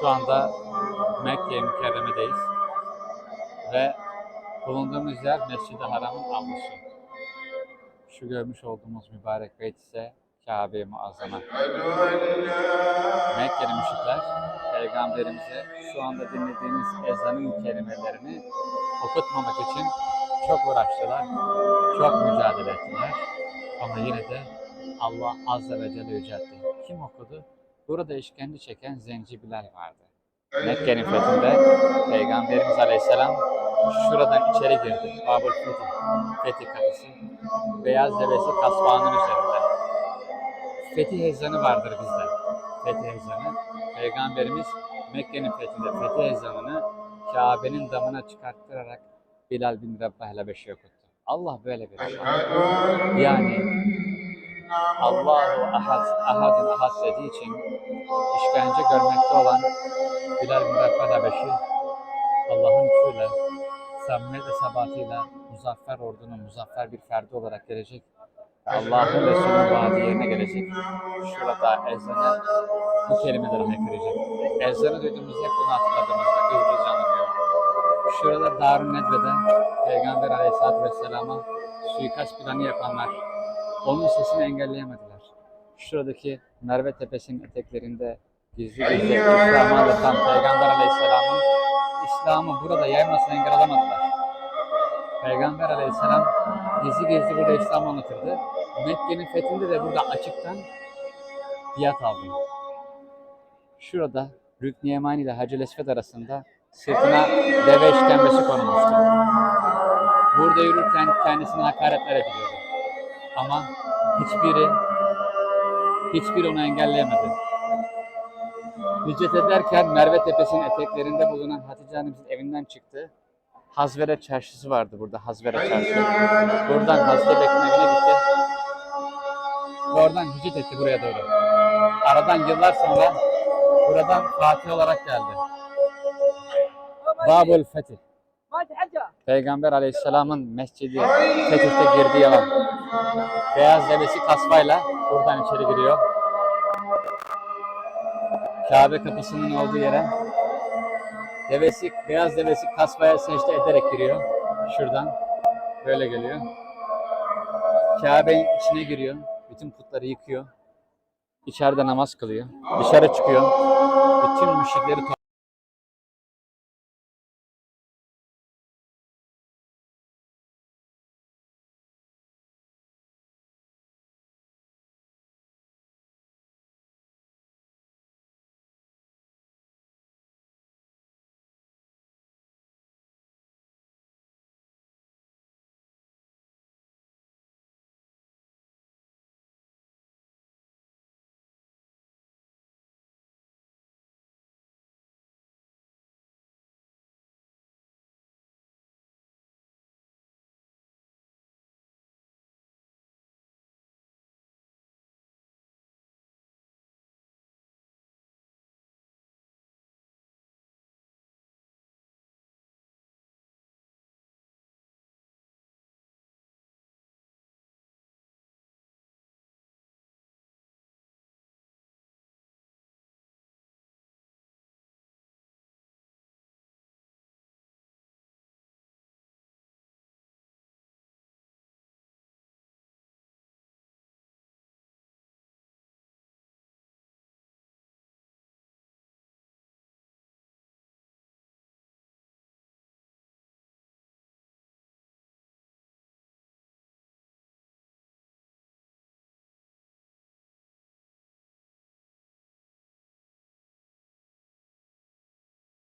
Şu anda Mekke-i Mükerreme'deyiz. Ve bulunduğumuz yer Mescid-i Haram'ın avlusu. Şu görmüş olduğumuz mübarek beyt ise Kabe-i Muazzama. Mekkeli müşrikler Peygamberimize şu anda dinlediğiniz ezanın kelimelerini okutmamak için çok uğraştılar, çok mücadele ettiler. Ama yine de Allah Azze ve Celle yüceltti. Kim okudu? Burada işkence çeken Zenci Bilal vardı. Mekke'nin fethinde Peygamberimiz Aleyhisselam şuradan içeri girdi. Babul Fetih, Fetih kapısı. Beyaz devesi kasbağının üzerinde. Fetih ezanı vardır bizde. Fetih ezanı. Peygamberimiz Mekke'nin fethinde fetih ezanını Kabe'nin damına çıkarttırarak Bilal bin Rabbah ile beşi okuttu. Allah böyle bir Allah. Yani Allahu ahad, ahadun ahad dediği için işkence görmekte olan Bilal bin Rabbah ile beşi Allah'ın lütfuyla, samimiyet ve sabatıyla muzaffer ordunun muzaffer bir ferdi olarak gelecek Allah'ın Resulü'nün vaadi yerine gelecek. Şurada ezanı bu kelimeleri haykıracak. Ezanı duyduğumuzda bunu hatırladığımızda gözümüz canlanıyor. Şurada Darun Nedve'de Peygamber Aleyhisselatü Vesselam'a suikast planı yapanlar onun sesini engelleyemediler. Şuradaki Merve Tepesi'nin eteklerinde gizli gizli İslam'ı anlatan Peygamber Aleyhisselam'ın İslam'ı burada yaymasına engel olamadılar. Peygamber Aleyhisselam gizli gizli burada İslam anlatırdı. Mekke'nin fethinde de burada açıktan biat aldı. Şurada Rükn Yemani ile Hacı Esved arasında sırtına deve işkembesi konulmuştu. Burada yürürken kendisine hakaretler ediliyordu. Ama hiçbiri hiçbir onu engelleyemedi. Hicret ederken Merve Tepesi'nin eteklerinde bulunan Hatice annemizin evinden çıktı. Hazvere çarşısı vardı burada, Hazvere çarşısı. Buradan Hazreti Bekir'in evine gitti. Oradan hicret etti buraya doğru. Aradan yıllar sonra buradan Fatih olarak geldi. Babul Fetih. Peygamber aleyhisselamın mescidi Fetih'te girdiği alan. Beyaz lebesi kasvayla buradan içeri giriyor. Kabe kapısının olduğu yere devesi, beyaz devesi kasvaya secde ederek giriyor. Şuradan böyle geliyor. Kabe'nin içine giriyor. Bütün putları yıkıyor. İçeride namaz kılıyor. Dışarı çıkıyor. Bütün müşrikleri